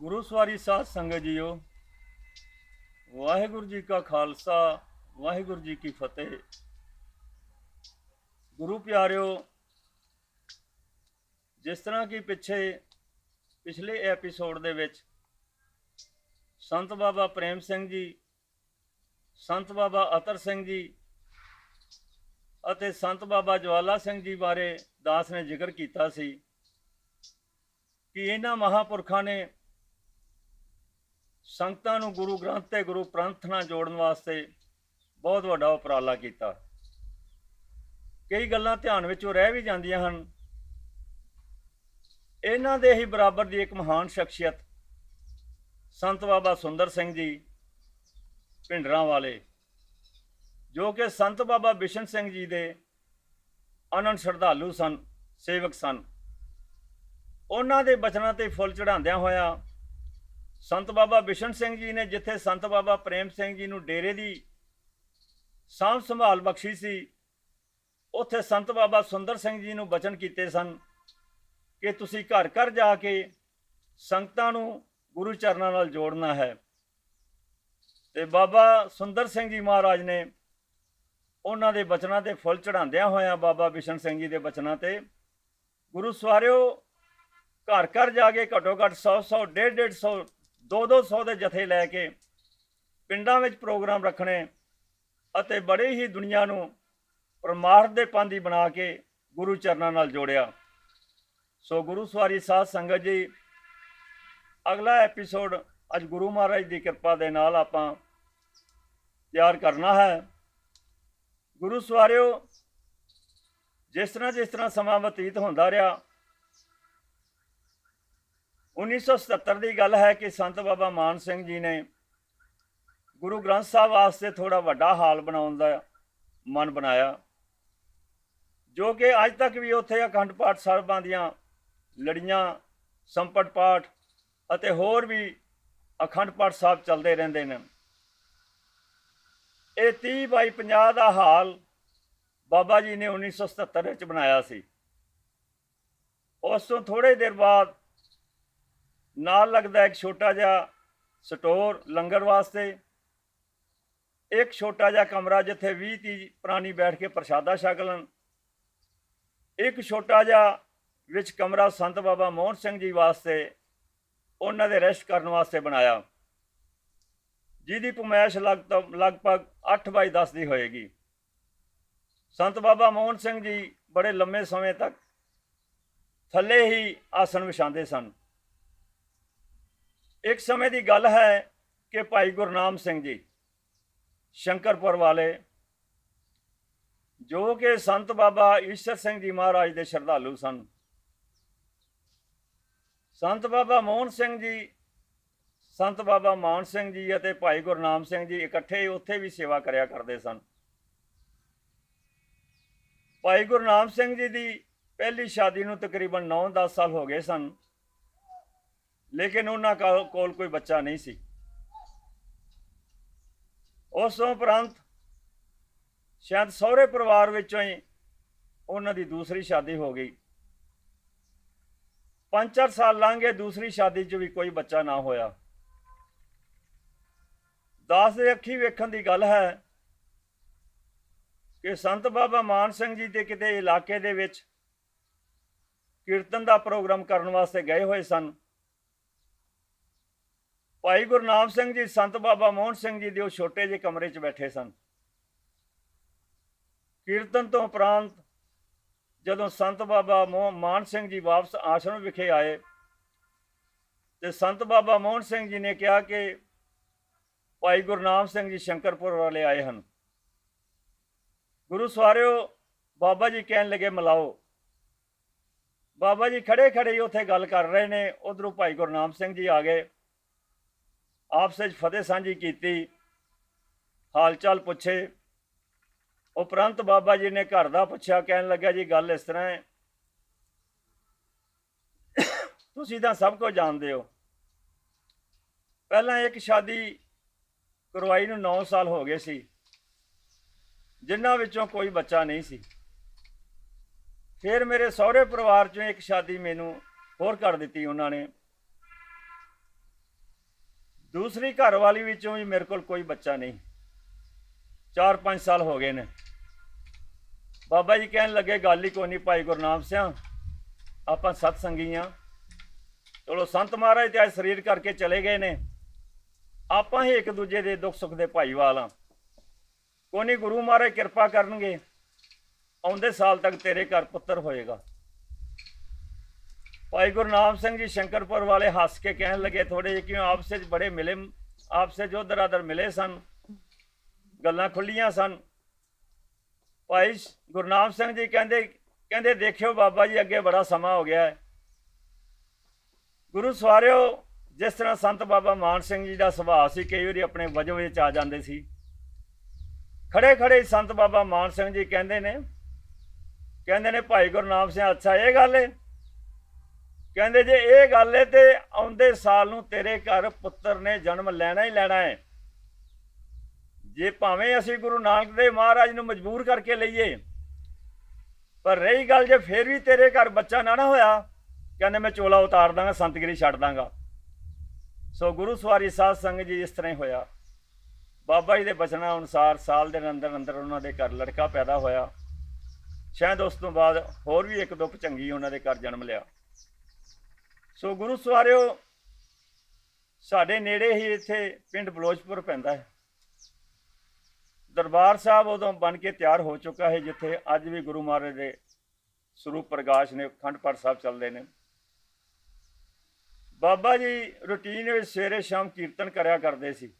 ਗੁਰੂ ਸਵਾਰੀ ਸਾਧ ਸੰਗਤ ਜੀਓ, ਵਾਹਿਗੁਰੂ ਜੀ ਕਾ ਖਾਲਸਾ, ਵਾਹਿਗੁਰੂ ਜੀ ਕੀ ਫਤਿਹ। ਗੁਰੂ ਪਿਆਰਿਓ, ਜਿਸ ਤਰ੍ਹਾਂ ਕਿ ਪਿੱਛੇ, ਪਿਛਲੇ ਐਪੀਸੋਡ ਦੇ ਵਿੱਚ ਸੰਤ ਬਾਬਾ ਪ੍ਰੇਮ ਸਿੰਘ ਜੀ, ਸੰਤ ਬਾਬਾ ਅਤਰ ਸਿੰਘ ਜੀ ਅਤੇ ਸੰਤ ਬਾਬਾ ਜਵਾਲਾ ਸਿੰਘ ਜੀ ਬਾਰੇ ਦਾਸ ਨੇ ਜ਼ਿਕਰ ਕੀਤਾ ਸੀ ਕਿ ਇਹਨਾਂ ਮਹਾਪੁਰਖਾਂ ਨੇ ਸੰਗਤਾਂ ਨੂੰ ਗੁਰੂ ਗ੍ਰੰਥ ਤੇ ਗੁਰੂ ਪੰਥ ਨਾਲ ਜੋੜਨ ਵਾਸਤੇ ਬਹੁਤ ਵੱਡਾ ਉਪਰਾਲਾ ਕੀਤਾ। ਕਈ ਗੱਲਾਂ ਧਿਆਨ ਵਿੱਚੋਂ ਰਹਿ ਵੀ ਜਾਂਦੀਆਂ ਹਨ। ਇਹਨਾਂ ਦੇ ਹੀ ਬਰਾਬਰ ਦੀ ਇੱਕ ਮਹਾਨ ਸ਼ਖਸੀਅਤ ਸੰਤ ਬਾਬਾ ਸੁੰਦਰ ਸਿੰਘ ਜੀ ਭਿੰਡਰਾਂ ਵਾਲੇ, ਜੋ ਕਿ ਸੰਤ ਬਾਬਾ ਬਿਸ਼ਨ ਸਿੰਘ ਜੀ ਦੇ ਅਨੰਦ ਸ਼ਰਧਾਲੂ ਸਨ, ਸੇਵਕ ਸਨ। ਉਹਨਾਂ ਦੇ ਬਚਨਾਂ ਤੇ ਫੁੱਲ ਚੜਾਉਂਦਿਆਂ ਹੋਇਆ ਸੰਤ ਬਾਬਾ ਬਿਸ਼ਨ ਸਿੰਘ ਜੀ ਨੇ ਜਿੱਥੇ ਸੰਤ ਬਾਬਾ ਪ੍ਰੇਮ ਸਿੰਘ ਜੀ ਨੂੰ ਡੇਰੇ ਦੀ ਸਾਂਭ ਸੰਭਾਲ ਬਖਸ਼ੀ ਸੀ, ਉੱਥੇ ਸੰਤ ਬਾਬਾ ਸੁੰਦਰ ਸਿੰਘ ਜੀ ਨੂੰ ਬਚਨ ਕੀਤੇ ਸਨ ਕਿ ਤੁਸੀਂ ਘਰ ਘਰ ਜਾ ਕੇ ਸੰਗਤਾਂ ਨੂੰ ਗੁਰੂ ਚਰਨਾਂ ਨਾਲ ਜੋੜਨਾ ਹੈ। ਤੇ ਬਾਬਾ ਸੁੰਦਰ ਸਿੰਘ ਜੀ ਮਹਾਰਾਜ ਨੇ ਉਹਨਾਂ ਦੇ ਬਚਨਾਂ ਤੇ ਫੁੱਲ ਚੜਾਉਂਦਿਆਂ ਹੋਇਆਂ ਬਾਬਾ ਬਿਸ਼ਨ ਸਿੰਘ ਜੀ ਦੇ ਬਚਨਾਂ ਤੇ ਗੁਰੂ ਸਵਾਰਿਓ, ਘਰ ਘਰ ਜਾ ਕੇ ਘੱਟੋ ਘੱਟ 100 100 150 150 2 200 ਦੇ ਜਥੇ ਲੈ ਕੇ ਪਿੰਡਾਂ ਵਿੱਚ ਪ੍ਰੋਗਰਾਮ ਰੱਖਣੇ ਅਤੇ ਬੜੇ ਹੀ ਦੁਨੀਆ ਨੂੰ ਪਰਮਾਰਥ ਦੇ ਪਾਂਦੀ ਬਣਾ ਕੇ ਗੁਰੂ ਚਰਨਾਂ ਨਾਲ ਜੋੜਿਆ। ਸੋ ਗੁਰੂ ਸਵਾਰੀ ਸਾਧ ਸੰਗਤ ਜੀ, ਅਗਲਾ ਐਪੀਸੋਡ ਅੱਜ ਗੁਰੂ ਮਹਾਰਾਜ ਦੀ ਕਿਰਪਾ ਦੇ ਨਾਲ ਆਪਾਂ ਤਿਆਰ ਕਰਨਾ ਹੈ। ਗੁਰੂ ਸਵਾਰਿਓ, ਜਿਸ ਤਰ੍ਹਾਂ ਜਿਸ ਤਰ੍ਹਾਂ ਸਮਾਂ ਬਤੀਤ ਹੁੰਦਾ ਰਿਹਾ 1977 ਦੀ ਗੱਲ ਹੈ ਕਿ ਸੰਤ ਬਾਬਾ ਮਾਨ ਸਿੰਘ ਜੀ ਨੇ ਗੁਰੂ ਗ੍ਰੰਥ ਸਾਹਿਬ ਵਾਸਤੇ ਥੋੜਾ ਵੱਡਾ ਹਾਲ ਬਣਾਉਣ ਦਾ ਮਨ ਬਣਾਇਆ, ਜੋ ਕਿ ਅੱਜ ਤੱਕ ਵੀ ਉੱਥੇ ਅਖੰਡ ਪਾਠ ਸਾਹਿਬਾਂ ਦੀਆਂ ਲੜੀਆਂ, ਸੰਪਟ ਪਾਠ ਅਤੇ ਹੋਰ ਵੀ ਅਖੰਡ ਪਾਠ ਸਾਹਿਬ ਚੱਲਦੇ ਰਹਿੰਦੇ ਨੇ। ਇਹ 30 ਬਾਈ 50 ਦਾ ਹਾਲ ਬਾਬਾ ਜੀ ਨੇ 1977 ਵਿੱਚ ਬਣਾਇਆ ਸੀ। ਉਸ ਤੋਂ ਥੋੜੇ ਦੇਰ ਬਾਅਦ ਨਾਲ ਲੱਗਦਾ ਇੱਕ ਛੋਟਾ ਜਿਹਾ ਸਟੋਰ ਲੰਗਰ ਵਾਸਤੇ। ਇੱਕ ਛੋਟਾ ਜਿਹਾ ਕਮਰਾ ਜਿੱਥੇ 20 30 ਪ੍ਰਾਣੀ ਬੈਠ ਕੇ ਪ੍ਰਸ਼ਾਦਾ ਛਕ ਲੈਣ। ਇੱਕ ਛੋਟਾ ਜਿਹਾ ਵਿੱਚ ਕਮਰਾ ਸੰਤ ਬਾਬਾ ਮੋਹਨ ਸਿੰਘ ਜੀ ਵਾਸਤੇ ਉਹਨਾਂ ਦੇ ਰੈਸਟ ਕਰਨ ਵਾਸਤੇ ਬਣਾਇਆ। ਜਿਹਦੀ ਪਮੈਸ਼ ਲਗਭਗ ਲਗਭਗ 8 ਬਾਈ 10 ਦੀ ਹੋਏਗੀ। ਸੰਤ ਬਾਬਾ ਮੋਹਨ ਸਿੰਘ ਜੀ ਬੜੇ ਲੰਮੇ ਸਮੇਂ ਤੱਕ ਥੱਲੇ ਹੀ ਆਸਣ ਵਿਛਾਉਂਦੇ ਸਨ। ਇੱਕ ਸਮੇਂ ਦੀ ਗੱਲ ਹੈ ਕਿ ਭਾਈ ਗੁਰਨਾਮ ਸਿੰਘ ਜੀ ਸ਼ੰਕਰਪੁਰ ਵਾਲੇ, ਜੋ ਕਿ ਸੰਤ ਬਾਬਾ ਈਸ਼ਰ ਸਿੰਘ ਜੀ ਮਹਾਰਾਜ ਦੇ ਸ਼ਰਧਾਲੂ ਸਨ। ਸੰਤ ਬਾਬਾ ਮੋਹਨ ਸਿੰਘ ਜੀ, ਸੰਤ ਬਾਬਾ ਮਾਨ ਸਿੰਘ ਜੀ ਅਤੇ ਭਾਈ ਗੁਰਨਾਮ ਸਿੰਘ ਜੀ ਇਕੱਠੇ ਉੱਥੇ ਵੀ ਸੇਵਾ ਕਰਿਆ ਕਰਦੇ ਸਨ। ਭਾਈ ਗੁਰਨਾਮ ਸਿੰਘ ਜੀ ਦੀ ਪਹਿਲੀ ਸ਼ਾਦੀ ਨੂੰ ਤਕਰੀਬਨ 9-10 ਸਾਲ ਹੋ ਗਏ ਸਨ। ਲੇਕਿਨ ਉਹਨਾਂ ਕੋਲ ਕੋਲ ਕੋਈ ਬੱਚਾ ਨਹੀਂ ਸੀ। ਉਸ ਤੋਂ ਉਪਰੰਤ ਸ਼ਾਇਦ ਸਹੁਰੇ ਪਰਿਵਾਰ ਵਿੱਚੋਂ ਹੀ ਉਹਨਾਂ ਦੀ ਦੂਸਰੀ ਸ਼ਾਦੀ ਹੋ ਗਈ। ਪੰਜ ਚਾਰ ਸਾਲ ਲੰਘੇ ਦੂਸਰੀ ਸ਼ਾਦੀ 'ਚ ਵੀ ਕੋਈ ਬੱਚਾ ਨਾ ਹੋਇਆ। ਦਾਸ ਦੇ ਅੱਖੀ ਵੇਖਣ ਦੀ ਗੱਲ ਹੈ ਕਿ ਸੰਤ ਬਾਬਾ ਮਾਨ ਸਿੰਘ ਜੀ ਦੇ ਕਿਤੇ ਇਲਾਕੇ ਦੇ ਵਿੱਚ ਕੀਰਤਨ ਦਾ ਪ੍ਰੋਗਰਾਮ ਕਰਨ ਵਾਸਤੇ ਗਏ ਹੋਏ ਸਨ। ਭਾਈ ਗੁਰਨਾਮ ਸਿੰਘ ਜੀ, ਸੰਤ ਬਾਬਾ ਮੋਹਨ ਸਿੰਘ ਜੀ ਦੇ ਉਹ ਛੋਟੇ ਜਿਹੇ ਕਮਰੇ 'ਚ ਬੈਠੇ ਸਨ। ਕੀਰਤਨ ਤੋਂ ਉਪਰੰਤ ਜਦੋਂ ਸੰਤ ਬਾਬਾ ਮੋਹ, ਮਾਨ ਸਿੰਘ ਜੀ ਵਾਪਸ ਆਸ਼ਰਮ ਵਿਖੇ ਆਏ ਤੇ ਸੰਤ ਬਾਬਾ ਮੋਹਨ ਸਿੰਘ ਜੀ ਨੇ ਕਿਹਾ ਕਿ ਭਾਈ ਗੁਰਨਾਮ ਸਿੰਘ ਜੀ ਸ਼ੰਕਰਪੁਰ ਵਾਲੇ ਆਏ ਹਨ। ਗੁਰੂ ਸਵਾਰਿਓ, ਬਾਬਾ ਜੀ ਕਹਿਣ ਲੱਗੇ, ਮਿਲਾਓ। ਬਾਬਾ ਜੀ ਖੜੇ ਖੜੇ ਉੱਥੇ ਗੱਲ ਕਰ ਰਹੇ ਨੇ। ਉਧਰੋਂ ਭਾਈ ਗੁਰਨਾਮ ਸਿੰਘ ਜੀ ਆ ਗਏ। ਆਪਸ ਵਿੱਚ ਫਤਿਹ ਸਾਂਝੀ ਕੀਤੀ ਹਾਲ ਚਾਲ ਪੁੱਛੇ। ਉਪਰੰਤ ਬਾਬਾ ਜੀ ਨੇ ਘਰ ਦਾ ਪੁੱਛਿਆ, ਕਹਿਣ ਲੱਗਾ ਜੀ, ਗੱਲ ਇਸ ਤਰ੍ਹਾਂ ਹੈ। ਤੁਸੀਂ ਤਾਂ ਸਭ ਕੁਝ ਜਾਣਦੇ ਹੋ। ਪਹਿਲਾਂ ਇੱਕ ਸ਼ਾਦੀ ਕਰਵਾਈ ਨੂੰ 9 ਸਾਲ ਹੋ ਗਏ ਸੀ। ਜਿਨ੍ਹਾਂ ਵਿੱਚੋਂ ਕੋਈ ਬੱਚਾ ਨਹੀਂ ਸੀ। ਫਿਰ ਮੇਰੇ ਸਹੁਰੇ ਪਰਿਵਾਰ ਚੋਂ ਇੱਕ ਸ਼ਾਦੀ ਮੈਨੂੰ ਹੋਰ ਕਰ ਦਿੱਤੀ ਉਹਨਾਂ ਨੇ। ਦੂਸਰੀ ਘਰਵਾਲੀ ਵਿੱਚੋਂ ਵੀ ਮੇਰੇ ਕੋਲ ਕੋਈ ਬੱਚਾ ਨਹੀਂ। 4-5 ਸਾਲ ਹੋ ਗਏ ਨੇ। ਬਾਬਾ ਜੀ ਕਹਿਣ ਲੱਗੇ, ਗੱਲ ਹੀ ਕੋਈ ਨਹੀਂ ਭਾਈ ਗੁਰਨਾਮ ਸਿੰਘ ਆਪਾਂ ਸਤ ਸੰਗੀਆਂ ਚਲੋ ਸੰਤ ਮਹਾਰਾਜ ਤੇ ਅੱਜ ਸਰੀਰ ਕਰਕੇ ਚਲੇ ਗਏ ਨੇ। ਆਪਾਂ ਹੀ ਇੱਕ ਦੂਜੇ ਦੇ ਦੁੱਖ ਸੁੱਖ ਦੇ ਭਾਈਵਾਲ ਆ। ਕੋਈ ਗੁਰੂ ਮਹਾਰਾਜ ਕਿਰਪਾ ਕਰਨਗੇ। ਆਉਂਦੇ ਸਾਲ ਤੱਕ ਤੇਰੇ ਘਰ ਪੁੱਤਰ ਹੋਏਗਾ। ਭਾਈ ਗੁਰਨਾਮ ਸਿੰਘ ਜੀ ਸ਼ੰਕਰਪੁਰ ਵਾਲੇ ਹੱਸ ਕੇ ਕਹਿਣ ਲੱਗੇ ਥੋੜੇ ਜਿਹੇ ਕਿਉਂ ਆਪਸੇ 'ਚ ਬੜੇ ਮਿਲੇ, ਆਪਸੇ ਜੋ ਦਰਾਦਰ ਮਿਲੇ ਸਨ, ਗੱਲਾਂ ਖੁੱਲੀਆਂ ਸਨ। ਭਾਈ ਸ਼- ਗੁਰਨਾਮ ਸਿੰਘ ਜੀ ਕਹਿੰਦੇ ਕਹਿੰਦੇ ਦੇਖਿਓ ਬਾਬਾ ਜੀ, ਅੱਗੇ ਬੜਾ ਸਮਾਂ ਹੋ ਗਿਆ ਹੈ। ਗੁਰੂ ਸਵਾਰਿਓ, ਜਿਸ ਤਰ੍ਹਾਂ ਸੰਤ ਬਾਬਾ ਮਾਨ ਸਿੰਘ ਜੀ ਦਾ ਸੁਭਾਅ ਸੀ, ਕਈ ਵਾਰੀ ਆਪਣੇ ਵਜੋਂ ਵਿੱਚ ਆ ਜਾਂਦੇ ਸੀ। ਖੜੇ ਖੜੇ ਸੰਤ ਬਾਬਾ ਮਾਨ ਸਿੰਘ ਜੀ ਕਹਿੰਦੇ ਨੇ ਕਹਿੰਦੇ ਨੇ, ਭਾਈ ਗੁਰਨਾਮ ਸਿੰਘ, ਅੱਛਾ, ਇਹ ਗੱਲ ਹੈ ਕਹਿੰਦੇ ਜੇ ਇਹ ਗੱਲ ਹੈ ਤੇ ਆਉਂਦੇ ਸਾਲ ਨੂੰ ਤੇਰੇ ਘਰ ਪੁੱਤਰ ਨੇ ਜਨਮ ਲੈਣਾ ਹੀ ਲੈਣਾ ਹੈ ਜੇ ਭਾਵੇਂ ਅਸੀਂ ਗੁਰੂ ਨਾਨਕ ਦੇਵ ਮਹਾਰਾਜ ਨੂੰ ਮਜਬੂਰ ਕਰਕੇ ਲਈਏ, ਪਰ ਰਹੀ ਗੱਲ ਜੇ ਫੇਰ ਵੀ ਤੇਰੇ ਘਰ ਬੱਚਾ ਨਾ ਨਾ ਹੋਇਆ, ਕਹਿੰਦੇ ਮੈਂ ਚੋਲਾ ਉਤਾਰ ਦਾਂਗਾ, ਸੰਤਗਿਰੀ ਛੱਡ ਦਾਂਗਾ। ਸੋ ਗੁਰੂ ਸਵਾਰੀ ਸਾਧ ਸੰਗਤ ਜੀ ਇਸ ਤਰ੍ਹਾਂ ਹੀ ਹੋਇਆ। ਬਾਬਾ ਜੀ ਦੇ ਬਚਨਾਂ ਅਨੁਸਾਰ ਸਾਲ ਦੇ ਅੰਦਰ ਅੰਦਰ ਉਹਨਾਂ ਦੇ ਘਰ ਲੜਕਾ ਪੈਦਾ ਹੋਇਆ। ਸ਼ਾਇਦ ਉਸ ਤੋਂ ਬਾਅਦ ਹੋਰ ਵੀ ਇੱਕ ਦੋ ਚੰਗੀ ਉਹਨਾਂ ਦੇ ਘਰ ਜਨਮ ਲਿਆ। ਸੋ ਗੁਰੂ ਸਵਾਰਿਓ, ਸਾਡੇ ਨੇੜੇ ਹੀ ਇੱਥੇ ਪਿੰਡ ਬਲੋਚਪੁਰ ਪੈਂਦਾ ਹੈ। ਦਰਬਾਰ ਸਾਹਿਬ ਉਦੋਂ ਬਣ ਕੇ ਤਿਆਰ ਹੋ ਚੁੱਕਾ ਹੈ, ਜਿੱਥੇ ਅੱਜ ਵੀ ਗੁਰੂ ਮਹਾਰਾਜ ਦੇ ਸਰੂਪ ਪ੍ਰਕਾਸ਼ ਨੇ ਖੰਡ ਪਾਠ ਸਾਹਿਬ ਚੱਲਦੇ ਨੇ। ਬਾਬਾ ਜੀ ਰੁਟੀਨ ਵਿੱਚ ਸਵੇਰੇ ਸ਼ਾਮ ਕੀਰਤਨ ਕਰਿਆ ਕਰਦੇ ਸੀ।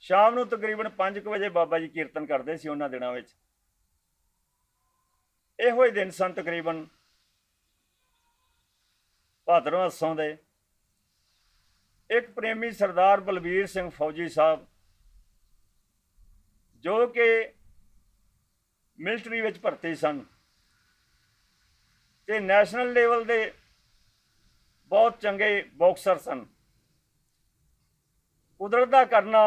ਸ਼ਾਮ ਨੂੰ ਤਕਰੀਬਨ 5 ਵਜੇ ਬਾਬਾ ਜੀ ਕੀਰਤਨ ਕਰਦੇ ਸੀ ਉਹਨਾਂ ਦਿਨਾਂ ਵਿੱਚ। ਇਹੋ ਹੀ ਦਿਨ ਸਨ ਤਕਰੀਬਨ ਭਾਦਰੋਂ ਅਸੋਂ ਦੇ। ਇੱਕ ਪ੍ਰੇਮੀ ਸਰਦਾਰ ਬਲਬੀਰ ਸਿੰਘ ਫੌਜੀ ਸਾਹਿਬ, ਜੋ ਕਿ ਮਿਲਟਰੀ ਵਿੱਚ ਭਰਤੀ ਸਨ ਤੇ ਨੈਸ਼ਨਲ ਲੈਵਲ ਦੇ ਬਹੁਤ ਚੰਗੇ ਬਾਕਸਰ ਸਨ। ਕੁਦਰਤ ਦਾ ਕਰਨਾ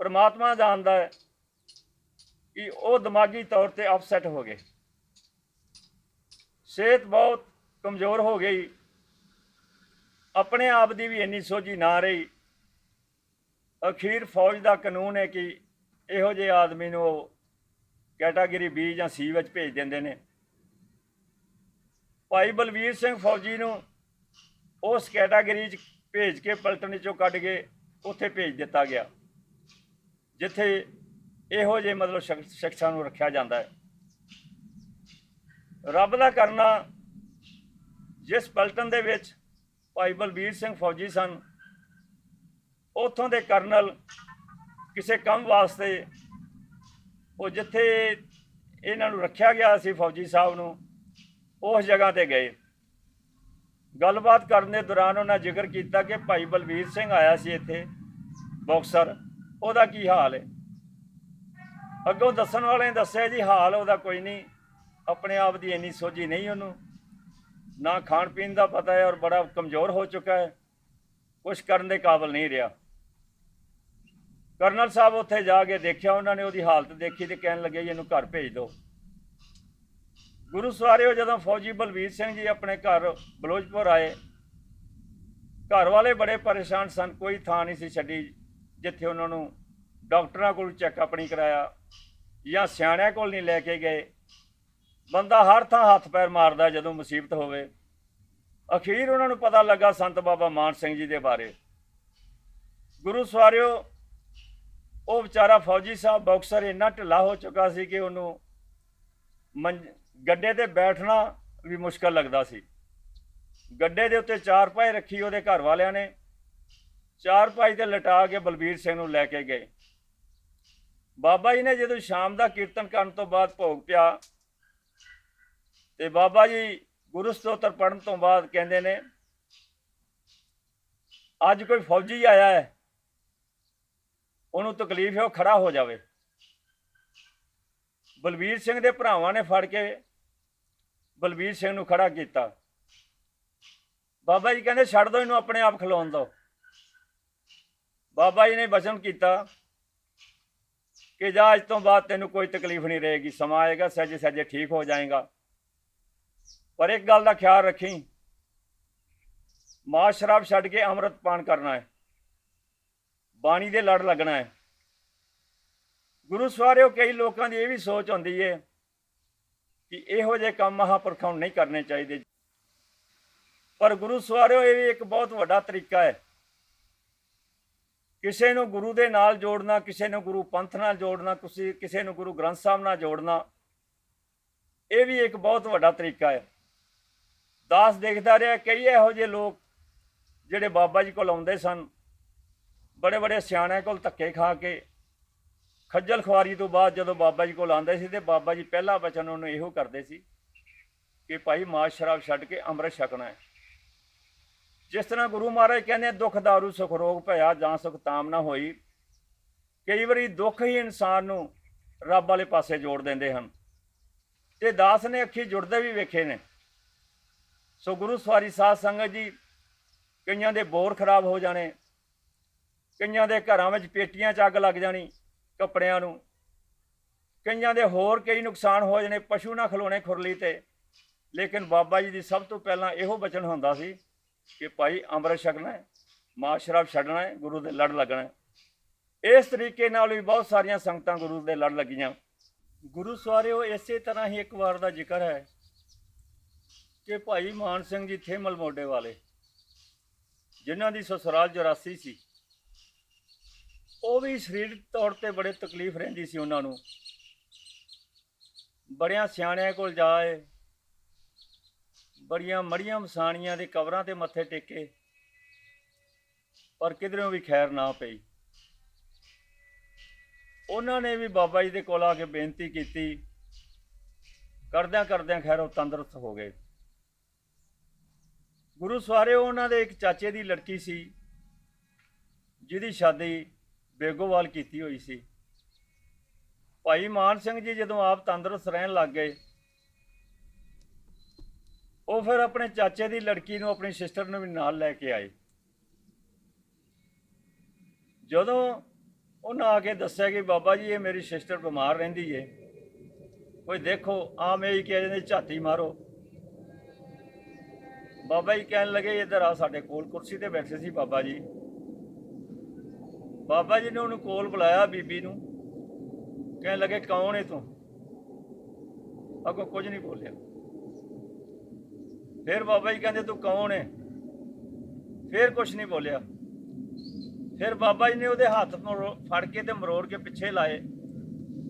ਪਰਮਾਤਮਾ ਜਾਣਦਾ ਹੈ ਕਿ ਉਹ ਦਿਮਾਗੀ ਤੌਰ ਤੇ ਅਪਸੈਟ ਹੋ ਗਏ। ਸਿਹਤ ਬਹੁਤ ਕਮਜ਼ੋਰ ਹੋ ਗਈ। ਆਪਣੇ ਆਪ ਦੀ ਵੀ ਇੰਨੀ ਸੋਝੀ ਨਾ ਰਹੀ। ਅਖੀਰ ਫੌਜ ਦਾ ਕਾਨੂੰਨ ਹੈ ਕਿ ਇਹੋ ਜਿਹੇ ਆਦਮੀ ਨੂੰ ਉਹ ਕੈਟਾਗਰੀ ਬੀ ਜਾਂ ਸੀ ਵਿੱਚ ਭੇਜ ਦਿੰਦੇ ਨੇ। ਭਾਈ ਬਲਵੀਰ ਸਿੰਘ ਫੌਜੀ ਨੂੰ ਉਸ ਕੈਟਾਗਰੀ 'ਚ ਭੇਜ ਕੇ ਪਲਟਨ 'ਚੋਂ ਕੱਢ ਕੇ ਉੱਥੇ ਭੇਜ ਦਿੱਤਾ ਗਿਆ, ਜਿੱਥੇ ਇਹੋ ਜਿਹੇ ਮਤਲਬ ਸ਼ਖਸ- ਸ਼ਖਸਾਂ ਨੂੰ ਰੱਖਿਆ ਜਾਂਦਾ ਹੈ। ਰੱਬ ਦਾ ਕਰਨਾ ਜਿਸ ਪਲਟਨ ਦੇ ਵਿੱਚ ਭਾਈ ਬਲਬੀਰ ਸਿੰਘ ਫੌਜੀ ਸਨ। ਉੱਥੋਂ ਦੇ ਕਰਨਲ ਕਿਸੇ ਕੰਮ ਵਾਸਤੇ ਉਹ ਜਿੱਥੇ ਇਹਨਾਂ ਨੂੰ ਰੱਖਿਆ ਗਿਆ ਸੀ ਫੌਜੀ ਸਾਹਿਬ ਨੂੰ, ਉਸ ਜਗ੍ਹਾ ਤੇ ਗਏ। ਗੱਲਬਾਤ ਕਰਨ ਦੇ ਦੌਰਾਨ ਉਹਨਾਂ ਜ਼ਿਕਰ ਕੀਤਾ ਕਿ ਭਾਈ ਬਲਵੀਰ ਸਿੰਘ ਆਇਆ ਸੀ ਇੱਥੇ, ਬਾਕਸਰ। ਉਹਦਾ ਕੀ ਹਾਲ ਹੈ ਅੱਗੋਂ ਦੱਸਣ ਵਾਲੇ ਨੇ ਦੱਸਿਆ ਜੀ, ਹਾਲ ਉਹਦਾ ਕੋਈ ਨਹੀਂ। ਆਪਣੇ ਆਪ ਦੀ ਇੰਨੀ ਸੋਝੀ ਨਹੀਂ ਉਹਨੂੰ। ਨਾ ਖਾਣ ਪੀਣ ਦਾ ਪਤਾ ਹੈ ਔਰ ਬੜਾ ਕਮਜ਼ੋਰ ਹੋ ਚੁੱਕਾ ਹੈ। ਕੁਝ ਕਰਨ ਦੇ ਕਾਬਿਲ ਨਹੀਂ ਰਿਹਾ। ਕਰਨਲ ਸਾਹਿਬ ਉੱਥੇ ਜਾ ਕੇ ਦੇਖਿਆ, ਉਹਨਾਂ ਨੇ ਉਹਦੀ ਹਾਲਤ ਦੇਖੀ ਤੇ ਕਹਿਣ ਲੱਗੇ ਜੀ ਇਹਨੂੰ ਘਰ ਭੇਜ ਦਿਓ। ਗੁਰੂ ਸਵਾਰਿਓ, ਜਦੋਂ ਫੌਜੀ ਬਲਵੀਰ ਸਿੰਘ ਜੀ ਆਪਣੇ ਘਰ ਬਲੋਚਪੁਰ ਆਏ, ਘਰ ਵਾਲੇ ਬੜੇ ਪਰੇਸ਼ਾਨ ਸਨ, ਕੋਈ ਥਾਂ ਨਹੀਂ ਸੀ ਛੱਡੀ ਜਿੱਥੇ ਉਹਨਾਂ ਨੂੰ ਡਾਕਟਰਾਂ ਕੋਲ ਚੈੱਕਅਪ ਨਹੀਂ ਕਰਾਇਆ ਜਾਂ ਸਿਆਣਿਆਂ ਕੋਲ ਨਹੀਂ ਲੈ ਕੇ ਗਏ। ਬੰਦਾ ਹਰ ਥਾਂ ਹੱਥ ਪੈਰ ਮਾਰਦਾ ਜਦੋਂ ਮੁਸੀਬਤ ਹੋਵੇ। ਅਖੀਰ ਉਹਨਾਂ ਨੂੰ ਪਤਾ ਲੱਗਾ ਸੰਤ ਬਾਬਾ ਮਾਨ ਸਿੰਘ ਜੀ ਦੇ ਬਾਰੇ। ਗੁਰੂ ਸਵਾਰਿਓ, ਉਹ ਵਿਚਾਰਾ ਫੌਜੀ ਸਾਹਿਬ ਬਾਕਸਰ ਇੰਨਾ ਢਿੱਲਾ ਹੋ ਚੁੱਕਾ ਸੀ ਕਿ ਉਹਨੂੰ ਮੰਜ- ਗੱਡੇ ਤੇ ਬੈਠਣਾ ਵੀ ਮੁਸ਼ਕਲ ਲੱਗਦਾ ਸੀ। ਗੱਡੇ ਦੇ ਉੱਤੇ ਚਾਰ ਪਾਈ ਰੱਖੀ ਉਹਦੇ ਘਰ ਵਾਲਿਆਂ ਨੇ। ਚਾਰ ਪਾਈ ਤੇ ਲਟਾ ਕੇ ਬਲਬੀਰ ਸਿੰਘ ਨੂੰ ਲੈ ਕੇ ਗਏ। ਬਾਬਾ ਜੀ ਨੇ ਜਦੋਂ ਸ਼ਾਮ ਦਾ ਕੀਰਤਨ ਕਰਨ ਤੋਂ ਬਾਅਦ ਭੋਗ ਪਿਆ ਤੇ ਬਾਬਾ ਜੀ ਗੁਰੂ ਸਤੋਤਰ ਪੜਨ ਤੋਂ ਬਾਅਦ ਕਹਿੰਦੇ ਨੇ, ਅੱਜ ਕੋਈ ਫੌਜੀ ਆਇਆ ਹੈ, ਉਹਨੂੰ ਤਕਲੀਫ ਹੈ, ਉਹ ਖੜਾ ਹੋ ਜਾਵੇ। ਬਲਬੀਰ ਸਿੰਘ ਦੇ ਭਰਾਵਾਂ ਨੇ ਫੜ ਕੇ ਬਲਬੀਰ ਸਿੰਘ ਨੂੰ ਖੜਾ ਕੀਤਾ। ਬਾਬਾ ਜੀ ਕਹਿੰਦੇ, ਛੱਡ ਦੋ ਇਹਨੂੰ, ਆਪਣੇ ਆਪ ਖਲੋਣ ਦੋ। ਬਾਬਾ ਜੀ ਨੇ ਬਚਨ ਕੀਤਾ ਕਿ ਜਾ ਅੱਜ ਤੋਂ ਬਾਅਦ ਤੈਨੂੰ ਕੋਈ ਤਕਲੀਫ ਨਹੀਂ ਰਹੇਗੀ, ਸਮਾਂ ਆਏਗਾ ਸਹਿਜੇ ਸਹਿਜੇ ਠੀਕ ਹੋ ਜਾਏਗਾ। ਪਰ ਇੱਕ ਗੱਲ ਦਾ ਖਿਆਲ ਰੱਖੀ। ਮਾਂ ਸ਼ਰਾਬ ਛੱਡ ਕੇ ਅੰਮ੍ਰਿਤ ਪਾਨ ਕਰਨਾ ਹੈ। ਬਾਣੀ ਦੇ ਲੜ ਲੱਗਣਾ ਹੈ। ਗੁਰੂ ਸਵਾਰਿਓ, ਕਈ ਲੋਕਾਂ ਦੀ ਇਹ ਵੀ ਸੋਚ ਹੁੰਦੀ ਹੈ ਕਿ ਇਹੋ ਜਿਹੇ ਕੰਮ ਮਹਾਂਪੁਰਖਾਂ ਨੂੰ ਨਹੀਂ ਕਰਨੇ ਚਾਹੀਦੇ। ਪਰ ਗੁਰੂ ਸਵਾਰਿਓ, ਇਹ ਵੀ ਇੱਕ ਬਹੁਤ ਵੱਡਾ ਤਰੀਕਾ ਹੈ। ਕਿਸੇ ਨੂੰ ਗੁਰੂ ਦੇ ਨਾਲ ਜੋੜਨਾ, ਕਿਸੇ ਨੂੰ ਗੁਰੂ ਪੰਥ ਨਾਲ ਜੋੜਨਾ, ਕਿਸੇ ਕਿਸੇ ਨੂੰ ਗੁਰੂ ਗ੍ਰੰਥ ਸਾਹਿਬ ਨਾਲ ਜੋੜਨਾ, ਇਹ ਵੀ ਇੱਕ ਬਹੁਤ ਵੱਡਾ ਤਰੀਕਾ ਹੈ। ਦਾਸ ਦੇਖਦਾ ਰਿਹਾ, ਕਈ ਇਹੋ ਜਿਹੇ ਲੋਕ ਜਿਹੜੇ ਬਾਬਾ ਜੀ ਕੋਲ ਆਉਂਦੇ ਸਨ। ਬੜੇ ਬੜੇ ਸਿਆਣਿਆਂ ਕੋਲ ਧੱਕੇ ਖਾ ਕੇ ਖੱਜਲ ਖੁਆਰੀ ਤੋਂ ਬਾਅਦ ਜਦੋਂ ਬਾਬਾ ਜੀ ਕੋਲ ਆਉਂਦੇ ਸੀ ਤੇ ਬਾਬਾ ਜੀ ਪਹਿਲਾ ਬਚਨ ਉਹਨੂੰ ਇਹੋ ਕਰਦੇ ਸੀ ਕਿ ਭਾਈ ਮਾਸ ਸ਼ਰਾਬ ਛੱਡ ਕੇ ਅੰਮ੍ਰਿਤ ਛਕਣਾ ਹੈ। ਜਿਸ ਤਰ੍ਹਾਂ ਗੁਰੂ ਮਹਾਰਾਜ ਕਹਿੰਦੇ ਦੁੱਖ ਦਾਰੂ, ਸੁਖ ਰੋਗ ਭਇਆ, ਜਾਂ ਸੁਖ ਤਾਮ ਨਾ ਹੋਈ, ਕਈ ਵਾਰੀ ਦੁੱਖ ਹੀ ਇਨਸਾਨ ਨੂੰ ਰੱਬ ਵਾਲੇ ਪਾਸੇ ਜੋੜ ਦਿੰਦੇ ਹਨ। ਤੇ ਦਾਸ ਨੇ ਅੱਖੀ ਜੁੜਦੇ ਵੀ ਵੇਖੇ ਨੇ। ਸੋ ਗੁਰੂ ਸਵਾਰੀ ਸਾਧ ਸੰਗਤ ਜੀ, ਕਈਆਂ ਦੇ ਬੋਰ ਖਰਾਬ ਹੋ ਜਾਣੇ, ਕਈਆਂ ਦੇ ਘਰਾਂ ਵਿੱਚ ਪੇਟੀਆਂ 'ਚ ਅੱਗ ਲੱਗ ਜਾਣੀ ਕੱਪੜਿਆਂ ਨੂੰ, ਕਈਆਂ ਦੇ ਹੋਰ ਕਈ ਨੁਕਸਾਨ ਹੋ ਜਾਣੇ, ਪਸ਼ੂ ਨਾ ਖਲੋਣੇ ਖੁਰਲੀ ਤੇ। ਲੇਕਿਨ ਬਾਬਾ ਜੀ ਦੀ ਸਭ ਤੋਂ ਪਹਿਲਾਂ ਇਹੋ ਬਚਨ ਹੁੰਦਾ ਸੀ ਕਿ ਭਾਈ ਅੰਮ੍ਰਿਤ ਛਕਣਾ ਹੈ, ਮਾਂ ਛੱਡਣਾ ਹੈ, ਗੁਰੂ ਦੇ ਲੜ ਲੱਗਣਾ ਹੈ। ਇਸ ਤਰੀਕੇ ਨਾਲ ਵੀ ਬਹੁਤ ਸਾਰੀਆਂ ਸੰਗਤਾਂ ਗੁਰੂ ਦੇ ਲੜ ਲੱਗੀਆਂ। ਗੁਰੂ ਸਵਾਰਿਓ, ਇਸੇ ਤਰ੍ਹਾਂ ਹੀ ਇੱਕ ਵਾਰ ਦਾ ਜ਼ਿਕਰ ਹੈ ਕਿ ਭਾਈ ਮਾਨ ਸਿੰਘ ਜੀ ਥੇਮਲ ਮੋਢੇ ਵਾਲੇ, ਜਿਨ੍ਹਾਂ ਦੀ ਸਸੁਰਾਲ 84 ਸੀ। ਉਹ ਵੀ ਸਰੀਰਕ ਤੌਰ ਤੇ ਬੜੇ ਤਕਲੀਫ ਰਹਿੰਦੀ ਸੀ ਉਹਨਾਂ ਨੂੰ। ਬੜਿਆਂ ਸਿਆਣਿਆਂ ਕੋਲ ਜਾਏ, ਬੜੀਆਂ ਮੜੀਆਂ ਮਸਾਣੀਆਂ ਦੇ ਕਬਰਾਂ ਤੇ ਮੱਥੇ ਟੇਕੇ, ਪਰ ਕਿਧਰੋਂ ਵੀ ਖੈਰ ਨਾ ਪਈ। ਉਹਨਾਂ ਨੇ ਵੀ ਬਾਬਾ ਜੀ ਦੇ ਕੋਲ ਆ ਕੇ ਬੇਨਤੀ ਕੀਤੀ। ਕਰਦਿਆਂ ਕਰਦਿਆਂ ਖੈਰ ਉਹ ਤੰਦਰੁਸਤ ਹੋ ਗਏ। ਗੁਰੂ ਸਵਾਰੇ ਉਹਨਾਂ ਦੇ ਇੱਕ ਚਾਚੇ ਦੀ ਲੜਕੀ ਸੀ, ਜਿਹਦੀ ਸ਼ਾਦੀ ਬੇਗੋਵਾਲ ਕੀਤੀ ਹੋਈ ਸੀ। ਭਾਈ ਮਾਨ ਸਿੰਘ ਜੀ ਜਦੋਂ ਆਪ ਤੰਦਰੁਸਤ ਰਹਿਣ ਲੱਗ ਗਏ, ਉਹ ਫਿਰ ਆਪਣੇ ਚਾਚੇ ਦੀ ਲੜਕੀ ਨੂੰ ਆਪਣੀ ਸਿਸਟਰ ਨੂੰ ਵੀ ਨਾਲ ਲੈ ਕੇ ਆਏ। ਜਦੋਂ ਉਹਨਾਂ ਆ ਕੇ ਦੱਸਿਆ ਕਿ ਬਾਬਾ ਜੀ, ਇਹ ਮੇਰੀ ਸਿਸਟਰ ਬਿਮਾਰ ਰਹਿੰਦੀ ਏ, ਕੋਈ ਦੇਖੋ, ਆਮ ਇਹ ਕਿਹਾ ਜਾਂਦੇ, ਝਾਤੀ ਮਾਰੋ। ਬਾਬਾ ਜੀ ਕਹਿਣ ਲੱਗੇ ਇੱਧਰ ਆ ਸਾਡੇ ਕੋਲ ਕੁਰਸੀ ਤੇ ਬੈਠੇ ਸੀ ਬਾਬਾ ਜੀ। ਬਾਬਾ ਜੀ ਨੇ ਉਹਨੂੰ ਕੋਲ ਬੁਲਾਇਆ ਬੀਬੀ ਨੂੰ। ਕਹਿਣ ਲੱਗੇ, ਕੌਣ ਹੈ ਤੂੰ? ਅੱਗੋਂ ਕੁਝ ਨਹੀਂ ਬੋਲਿਆ। ਫਿਰ ਬਾਬਾ ਜੀ ਕਹਿੰਦੇ, ਤੂੰ ਕੌਣ ਹੈ ਫਿਰ ਕੁਝ ਨਹੀਂ ਬੋਲਿਆ। ਫਿਰ ਬਾਬਾ ਜੀ ਨੇ ਉਹਦੇ ਹੱਥ ਮਰੋ- ਫੜ ਕੇ ਤੇ ਮਰੋੜ ਕੇ ਪਿੱਛੇ ਲਾਏ।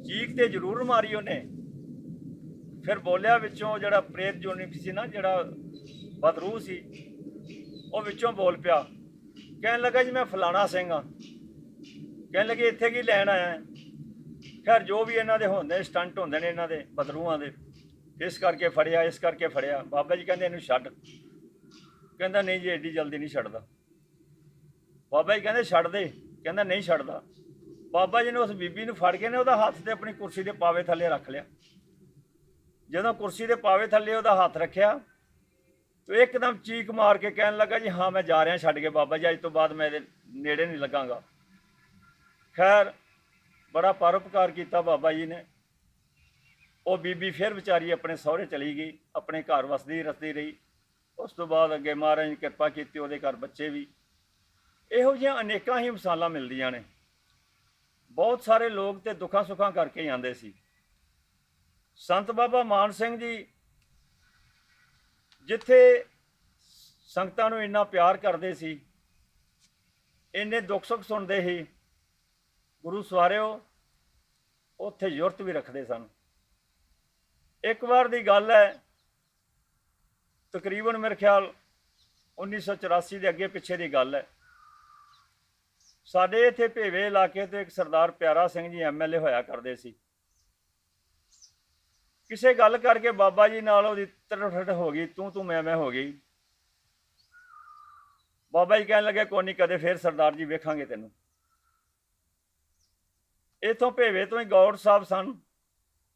ਚੀਕ ਤੇ ਜ਼ਰੂਰ ਮਾਰੀ ਉਹਨੇ। ਫਿਰ ਬੋਲਿਆ ਵਿੱਚੋਂ ਜਿਹੜਾ ਪ੍ਰੇਤ ਜੋਨੀ ਸੀ ਨਾ, ਜਿਹੜਾ ਬਦਰੂ ਸੀ। ਉਹ ਵਿੱਚੋਂ ਬੋਲ ਪਿਆ, ਕਹਿਣ ਲੱਗਾ ਜੀ ਮੈਂ ਫਲਾਣਾ ਸਿੰਘ ਆ ਕਹਿਣ ਲੱਗੇ, ਇੱਥੇ ਕੀ ਲੈਣ ਆਇਆ ਖੈਰ, ਜੋ ਵੀ ਇਹਨਾਂ ਦੇ ਹੁੰਦੇ, ਸਟੰਟ ਹੁੰਦੇ ਨੇ ਇਹਨਾਂ ਦੇ ਬਦਰੂਆਂ ਦੇ, ਇਸ ਕਰਕੇ ਫੜਿਆ, ਇਸ ਕਰਕੇ ਫੜਿਆ। ਬਾਬਾ ਜੀ ਕਹਿੰਦੇ, ਇਹਨੂੰ ਛੱਡ। ਕਹਿੰਦਾ, ਨਹੀਂ ਜੀ ਐਡੀ ਜਲਦੀ ਨਹੀਂ ਛੱਡਦਾ। ਬਾਬਾ ਜੀ ਕਹਿੰਦੇ, ਛੱਡ ਦੇ। ਕਹਿੰਦਾ, ਨਹੀਂ ਛੱਡਦਾ। ਬਾਬਾ ਜੀ ਨੇ ਉਸ ਬੀਬੀ ਨੂੰ ਫੜ ਕੇ ਨੇ, ਉਹਦਾ ਹੱਥ ਤੇ ਆਪਣੀ ਕੁਰਸੀ ਦੇ ਪਾਵੇ ਥੱਲੇ ਰੱਖ ਲਿਆ। ਜਦੋਂ ਕੁਰਸੀ ਦੇ ਪਾਵੇ ਥੱਲੇ ਉਹਦਾ ਹੱਥ ਰੱਖਿਆ ਤੇ ਇੱਕਦਮ ਚੀਕ ਮਾਰ ਕੇ ਕਹਿਣ ਲੱਗਾ ਜੀ, ਹਾਂ, ਮੈਂ ਜਾ ਰਿਹਾ ਛੱਡ ਕੇ ਬਾਬਾ ਜੀ, ਅੱਜ ਤੋਂ ਬਾਅਦ ਮੈਂ ਇਹਦੇ ਨੇੜੇ ਨਹੀਂ ਲੱਗਾਂਗਾ। ਖੈਰ, ਬੜਾ ਪਰਉਪਕਾਰ ਕੀਤਾ ਬਾਬਾ ਜੀ ਨੇ। ਉਹ ਬੀਬੀ ਫਿਰ ਵਿਚਾਰੀ ਆਪਣੇ ਸਹੁਰੇ ਚਲੀ ਗਈ, ਆਪਣੇ ਘਰ ਵਸਦੀ ਰਸਦੀ ਰਹੀ। ਉਸ ਤੋਂ ਬਾਅਦ ਅੱਗੇ ਮਹਾਰਾਜ ਨੇ ਕਿਰਪਾ ਕੀਤੀ, ਉਹਦੇ ਘਰ ਬੱਚੇ ਵੀ। ਇਹੋ ਜਿਹੀਆਂ ਅਨੇਕਾਂ ਹੀ ਮਿਸਾਲਾਂ ਮਿਲਦੀਆਂ ਨੇ। ਬਹੁਤ ਸਾਰੇ ਲੋਕ ਤੇ ਦੁੱਖਾਂ ਸੁੱਖਾਂ ਕਰਕੇ ਹੀ ਆਉਂਦੇ ਸੀ। ਸੰਤ ਬਾਬਾ ਮਾਨ ਸਿੰਘ ਜੀ ਜਿੱਥੇ ਸੰਗਤਾਂ ਨੂੰ ਇੰਨਾ ਪਿਆਰ ਕਰਦੇ ਸੀ, ਇੰਨੇ ਦੁੱਖ ਸੁੱਖ ਸੁਣਦੇ ਸੀ, ਗੁਰੂ ਸਵਾਰਿਓ, ਉੱਥੇ ਯੁਰਤ ਵੀ ਰੱਖਦੇ ਸਨ। ਇੱਕ ਵਾਰ ਦੀ ਗੱਲ ਹੈ, ਤਕਰੀਬਨ ਮੇਰੇ ਖਿਆਲ 1984 ਦੇ ਅੱਗੇ ਪਿੱਛੇ ਦੀ ਗੱਲ ਹੈ। ਸਾਡੇ ਇੱਥੇ ਭੇਵੇ ਇਲਾਕੇ ਤੋਂ ਇੱਕ ਸਰਦਾਰ ਪਿਆਰਾ ਸਿੰਘ ਜੀ ਐਮਐਲਏ ਹੋਇਆ ਕਰਦੇ ਸੀ। ਕਿਸੇ ਗੱਲ ਕਰਕੇ ਬਾਬਾ ਜੀ ਨਾਲ ਉਹਦੀ ਤਰਫਟ ਹੋ ਗਈ, ਤੂੰ ਤੂੰ ਮੈਂ ਮੈਂ ਹੋ ਗਈ। ਬਾਬਾ ਜੀ ਕਹਿਣ ਲੱਗੇ, ਕੋਈ ਨਹੀਂ ਕਦੇ ਫੇਰ ਸਰਦਾਰ ਜੀ ਵੇਖਾਂਗੇ ਤੈਨੂੰ। ਇਥੋਂ ਭੇਵੇ ਤੋਂ ਹੀ ਗੌੜ ਸਾਹਿਬ ਸਨ,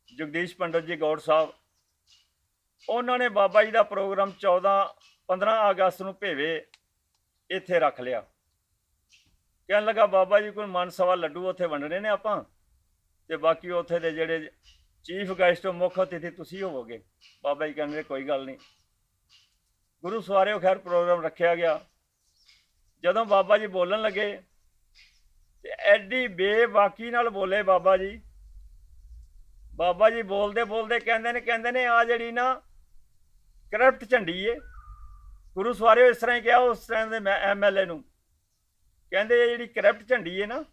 ਜਗਦੀਸ਼ ਪੰਡਤ ਜੀ ਗੌੜ ਸਾਹਿਬ। ਉਹਨਾਂ ਨੇ ਬਾਬਾ ਜੀ ਦਾ ਪ੍ਰੋਗਰਾਮ 14 15 ਅਗਸਤ ਨੂੰ ਭੇਵੇ ਇੱਥੇ ਰੱਖ ਲਿਆ। ਕਹਿਣ ਲੱਗਾ, ਬਾਬਾ ਜੀ ਕੋਈ ਮਨ ਸਵਾ ਲੱਡੂ ਉੱਥੇ ਵੰਡਣੇ ਨੇ ਆਪਾਂ, ਤੇ ਬਾਕੀ ਉੱਥੇ ਦੇ ਜਿਹੜੇ ਚੀਫ ਗੈਸਟ ਮੁੱਖ ਅਤਿਥੀ ਤੁਸੀਂ ਹੋਵੋਗੇ। ਬਾਬਾ ਜੀ ਕਹਿੰਦੇ, ਕੋਈ ਗੱਲ ਨਹੀਂ। ਗੁਰੂ ਸਵਾਰਿਓ, ਖੈਰ, ਪ੍ਰੋਗਰਾਮ ਰੱਖਿਆ ਗਿਆ। ਜਦੋਂ ਬਾਬਾ ਜੀ ਬੋਲਣ ਲੱਗੇ, ਤੇ ਐਡੀ ਬੇਬਾਕੀ ਨਾਲ ਬੋਲੇ ਬਾਬਾ ਜੀ। ਬਾਬਾ ਜੀ ਬੋਲਦੇ ਬੋਲਦੇ ਕਹਿੰਦੇ ਨੇ ਕਹਿੰਦੇ ਨੇ, ਆ ਜਿਹੜੀ ਨਾ ਕਰਪਟ ਝੰਡੀ ਏ। ਗੁਰੂ ਸਵਾਰਿਓ ਇਸ ਤਰ੍ਹਾਂ ਹੀ ਕਿਹਾ, ਉਸ ਟਾਈਮ ਦੇ ਐਮਐਲਏ ਨੂੰ। ਕਹਿੰਦੇ, ਇਹ ਜਿਹੜੀ ਕਰਪਟ ਝੰਡੀ ਏ ਨਾ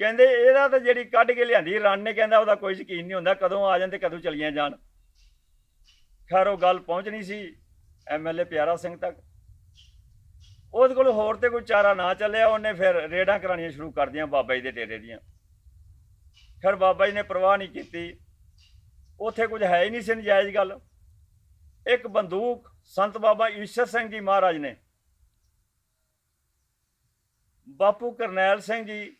ਕਹਿੰਦੇ ਇਹਦਾ ਤਾਂ ਜਿਹੜੀ ਕੱਢ ਕੇ ਲਿਆਂਦੀ ਰਣ ਨੇ ਕਹਿੰਦਾ ਉਹਦਾ ਕੋਈ ਯਕੀਨ ਨਹੀਂ ਹੁੰਦਾ, ਕਦੋਂ ਆ ਜਾਣ ਤੇ ਕਦੋਂ ਚਲੀਆਂ ਜਾਣ। ਖੈਰ, ਉਹ ਗੱਲ ਪਹੁੰਚਣੀ ਸੀ ਐਮਐਲਏ ਪਿਆਰਾ ਸਿੰਘ ਤੱਕ। ਉਹਦੇ ਕੋਲ ਹੋਰ ਤੇ ਕੋਈ ਚਾਰਾ ਨਾ ਚੱਲਿਆ, ਉਹਨੇ ਫਿਰ ਰੇਡਾਂ ਕਰਾਉਣੀਆਂ ਸ਼ੁਰੂ ਕਰ ਦਿੱਤੀਆਂ ਬਾਬਾ ਜੀ ਦੇ ਡੇਰੇ ਦੀਆਂ। ਫਿਰ ਬਾਬਾ ਜੀ ਨੇ ਪਰਵਾਹ ਨਹੀਂ ਕੀਤੀ। ਉੱਥੇ ਕੁਝ ਹੈ ਹੀ ਨਹੀਂ ਸੀ ਨਜਾਇਜ਼ ਗੱਲ। ਇੱਕ ਬੰਦੂਕ ਸੰਤ ਬਾਬਾ ਈਸ਼ਰ ਸਿੰਘ ਜੀ ਮਹਾਰਾਜ ਨੇ, ਬਾਪੂ ਕਰਨੈਲ ਸਿੰਘ ਜੀ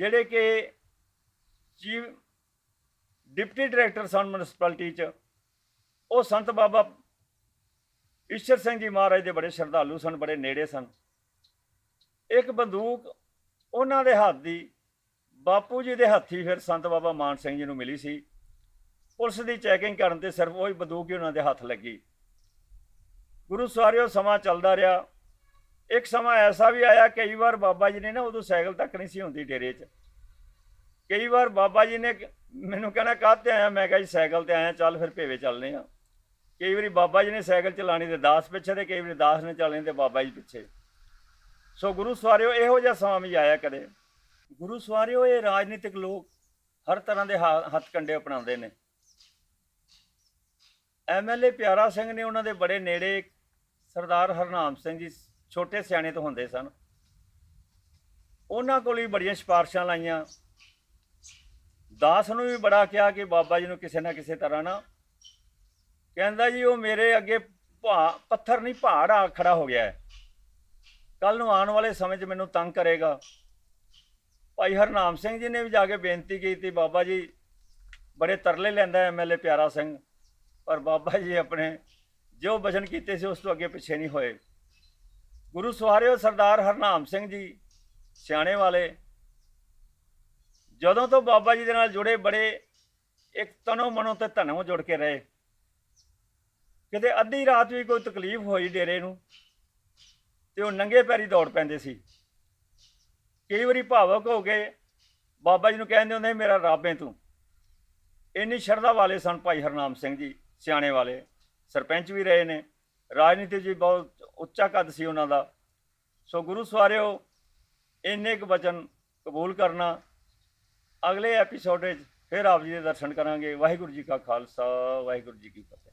ਜਿਹੜੇ ਕਿ ਚੀਫ ਡਿਪਟੀ ਡਾਇਰੈਕਟਰ ਸਨ ਮਿਊਨਿਸਪੈਲਿਟੀ ਚ, ਉਹ ਸੰਤ ਬਾਬਾ ਈਸ਼ਰ ਸਿੰਘ ਜੀ ਮਹਾਰਾਜ ਦੇ ਬੜੇ ਸ਼ਰਧਾਲੂ ਸਨ, ਬੜੇ ਨੇੜੇ ਸਨ। ਇੱਕ ਬੰਦੂਕ ਉਹਨਾਂ ਦੇ ਹੱਥ ਦੀ, ਬਾਪੂ ਜੀ ਦੇ ਹੱਥੀ ਫਿਰ ਸੰਤ ਬਾਬਾ ਮਾਨ ਸਿੰਘ ਜੀ ਨੂੰ ਮਿਲੀ ਸੀ। ਪੁਲਿਸ ਦੀ ਚੈਕਿੰਗ ਕਰਨ ਤੇ ਸਿਰਫ ਉਹੀ ਬੰਦੂਕ ਹੀ ਉਹਨਾਂ ਦੇ ਹੱਥ ਲੱਗੀ। ਗੁਰੂ ਸਵਾਰਿਓ ਸਮਾਂ ਚੱਲਦਾ ਰਿਹਾ। ਇੱਕ ਸਮਾਂ ਐਸਾ ਵੀ ਆਇਆ, ਕਈ ਵਾਰ ਬਾਬਾ ਜੀ ਨੇ ਨਾ ਉਦੋਂ ਸਾਈਕਲ ਤੱਕ ਨਹੀਂ ਸੀ ਹੁੰਦੀ ਡੇਰੇ 'ਚ। ਕਈ ਵਾਰ ਬਾਬਾ ਜੀ ਨੇ ਮੈਨੂੰ ਕਹਿਣਾ ਕਾਹਤੇ ਆਇਆ? ਮੈਂ ਕਿਹਾ ਜੀ, ਸਾਈਕਲ ਤੇ ਆਇਆ, ਚੱਲ ਫਿਰ ਭੇਵੇ ਚੱਲਨੇ ਆ ਕਈ ਵਾਰੀ ਬਾਬਾ ਜੀ ਨੇ ਸਾਈਕਲ ਚਲਾਣੀ ਤੇ ਦਾਸ ਪਿੱਛੇ ਤੇ ਕਈ ਵਾਰੀ ਦਾਸ ਨੇ ਚੱਲਣੀ ਤੇ ਬਾਬਾ ਜੀ ਪਿੱਛੇ। ਸੋ ਗੁਰੂ ਸਵਾਰਿਓ, ਇਹੋ ਜਿਹਾ ਸਮਾਂ ਵੀ ਆਇਆ ਕਦੇ। ਗੁਰੂ ਸਵਾਰਿਓ, ਇਹ ਰਾਜਨੀਤਿਕ ਲੋਕ ਹਰ ਤਰ੍ਹਾਂ ਦੇ ਹੱਥ ਕੰਡੇ ਅਪਣਾਉਂਦੇ ਨੇ। ਐਮਐਲਏ ਪਿਆਰਾ ਸਿੰਘ ਨੇ ਉਹਨਾਂ ਦੇ ਬੜੇ ਨੇੜੇ ਸਰਦਾਰ ਹਰਨਾਮ ਸਿੰਘ ਜੀ ਛੋਟੇ ਸਿਆਣੇ ਤੋਂ ਹੁੰਦੇ ਸਨ। ਉਹਨਾਂ ਕੋਲ ਵੀ ਬੜੀਆਂ ਸਿਫਾਰਸ਼ਾਂ ਲਾਈਆਂ। ਦਾਸ ਨੂੰ ਵੀ ਬੜਾ ਕਿਹਾ ਕਿ ਬਾਬਾ ਜੀ ਨੂੰ ਕਿਸੇ ਨਾ ਕਿਸੇ ਤਰ੍ਹਾਂ ਨਾ। ਕਹਿੰਦਾ ਜੀ, ਉਹ ਮੇਰੇ ਅੱਗੇ ਭਾ- ਪੱਥਰ ਨਹੀਂ, ਪਹਾੜ ਆ ਖੜਾ ਹੋ ਗਿਆ ਹੈ। ਕੱਲ ਨੂੰ ਆਉਣ ਵਾਲੇ ਸਮੇਂ 'ਚ ਮੈਨੂੰ ਤੰਗ ਕਰੇਗਾ। ਭਾਈ ਹਰਨਾਮ ਸਿੰਘ ਜੀ ਨੇ ਵੀ ਜਾ ਕੇ ਬੇਨਤੀ ਕੀਤੀ, ਬਾਬਾ ਜੀ ਬੜੇ ਤਰਲੇ ਲੈਂਦਾ ਐਮਐਲਏ ਪਿਆਰਾ ਸਿੰਘ। ਪਰ ਬਾਬਾ ਜੀ ਆਪਣੇ ਜੋ ਬਚਨ ਕੀਤੇ ਸੀ, ਉਸ ਤੋਂ ਅੱਗੇ ਪਿੱਛੇ ਨਹੀਂ ਹੋਏ। ਗੁਰੂ ਸਵਾਰਿਓ ਸਰਦਾਰ ਹਰਨਾਮ ਸਿੰਘ ਜੀ, ਸਿਆਣੇ ਵਾਲੇ, ਜਦੋਂ ਤੋਂ ਬਾਬਾ ਜੀ ਦੇ ਨਾਲ ਜੁੜੇ ਬੜੇ ਇੱਕ ਤਨੋ ਮਨੋ ਤੇ ਧਨੋਂ ਜੁੜ ਕੇ ਰਹੇ। ਕਿਤੇ ਅੱਧੀ ਰਾਤ ਵੀ ਕੋਈ ਤਕਲੀਫ ਹੋਈ ਡੇਰੇ ਨੂੰ, ਤੇ ਉਹ ਨੰਗੇ ਪੈਰੀ ਦੌੜ ਪੈਂਦੇ ਸੀ। ਕਈ ਵਾਰੀ ਭਾਵਕ ਹੋ ਕੇ ਬਾਬਾ ਜੀ ਨੂੰ ਕਹਿੰਦੇ ਹੁੰਦੇ ਮੇਰਾ ਰਾਬੇ ਤੂੰ। ਇੰਨੀ ਸ਼ਰਧਾ ਵਾਲੇ ਸਨ ਭਾਈ ਹਰਨਾਮ ਸਿੰਘ ਜੀ, ਸਿਆਣੇ ਵਾਲੇ। ਸਰਪੰਚ ਵੀ ਰਹੇ ਨੇ, ਰਾਜਨੀਤੀ 'ਚ ਵੀ ਬਹੁਤ ਉੱਚਾ ਕੱਦ ਸੀ ਉਹਨਾਂ ਦਾ। ਸੋ ਗੁਰੂ ਸਵਾਰਿਓ, ਇੰਨੇ ਕੁ ਵਚਨ ਕਬੂਲ ਕਰਨਾ। ਅਗਲੇ ਐਪੀਸੋਡ ਵਿੱਚ ਫਿਰ ਆਪ ਜੀ ਦੇ ਦਰਸ਼ਨ ਕਰਾਂਗੇ। ਵਾਹਿਗੁਰੂ ਜੀ ਕਾ ਖਾਲਸਾ, ਵਾਹਿਗੁਰੂ ਜੀ ਕੀ ਫਤਿਹ।